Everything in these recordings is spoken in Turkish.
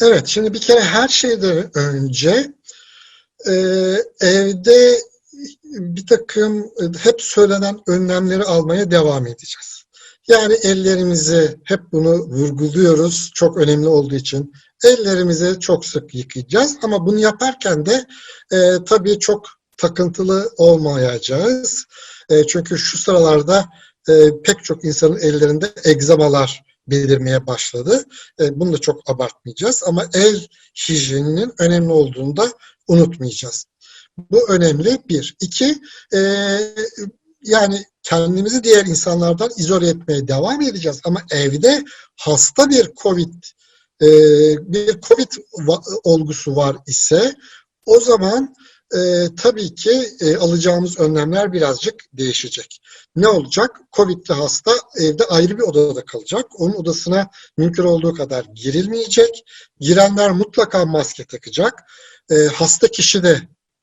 Evet, şimdi bir kere her şeyden önce e, evde bir takım e, hep söylenen önlemleri almaya devam edeceğiz. Yani ellerimizi hep bunu vurguluyoruz çok önemli olduğu için. Ellerimizi çok sık yıkayacağız ama bunu yaparken de e, tabii çok takıntılı olmayacağız. E, çünkü şu sıralarda e, pek çok insanın ellerinde egzamalar belirmeye başladı. E, bunu da çok abartmayacağız ama el hijyeninin önemli olduğunu da unutmayacağız. Bu önemli bir. İki, e, yani kendimizi diğer insanlardan izole etmeye devam edeceğiz ama evde hasta bir COVID e, bir COVID olgusu var ise o zaman e, tabii ki e, alacağımız önlemler birazcık değişecek. Ne olacak? Covid'li hasta evde ayrı bir odada kalacak. Onun odasına mümkün olduğu kadar girilmeyecek. Girenler mutlaka maske takacak. E, hasta kişi de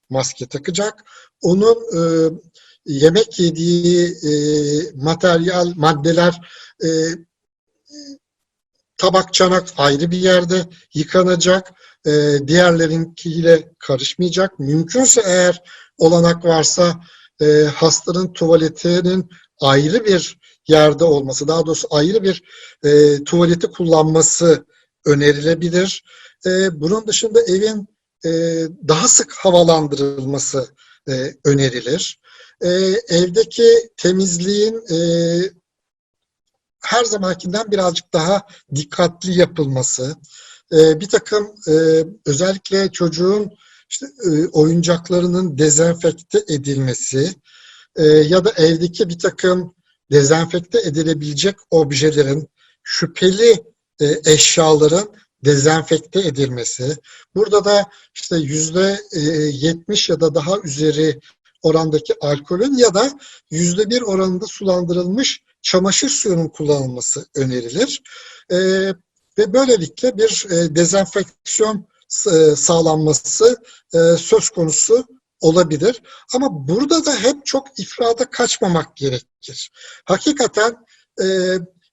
maske takacak. Onun e, yemek yediği e, materyal, maddeler e, tabak çanak ayrı bir yerde yıkanacak e, diğerlerinkiyle karışmayacak. Mümkünse eğer olanak varsa e, hastanın tuvaletinin ayrı bir yerde olması, daha doğrusu ayrı bir e, tuvaleti kullanması önerilebilir. E, bunun dışında evin e, daha sık havalandırılması e, önerilir. E, evdeki temizliğin e, her zamankinden birazcık daha dikkatli yapılması, e, bir takım e, özellikle çocuğun işte e, oyuncaklarının dezenfekte edilmesi ya da evdeki bir takım dezenfekte edilebilecek objelerin şüpheli eşyaların dezenfekte edilmesi. Burada da işte yüzde yetmiş ya da daha üzeri orandaki alkolün ya da yüzde bir oranında sulandırılmış çamaşır suyunun kullanılması önerilir. E, ve böylelikle bir e, dezenfeksiyon e, sağlanması e, söz konusu olabilir. Ama burada da hep çok ifrada kaçmamak gerekir. Hakikaten e,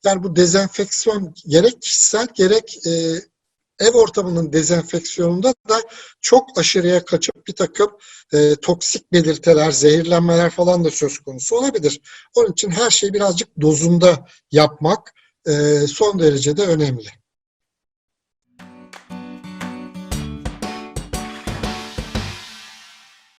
yani bu dezenfeksiyon gerek kişisel gerek e, ev ortamının dezenfeksiyonunda da çok aşırıya kaçıp bir takım e, toksik belirtiler, zehirlenmeler falan da söz konusu olabilir. Onun için her şeyi birazcık dozunda yapmak e, son derecede önemli.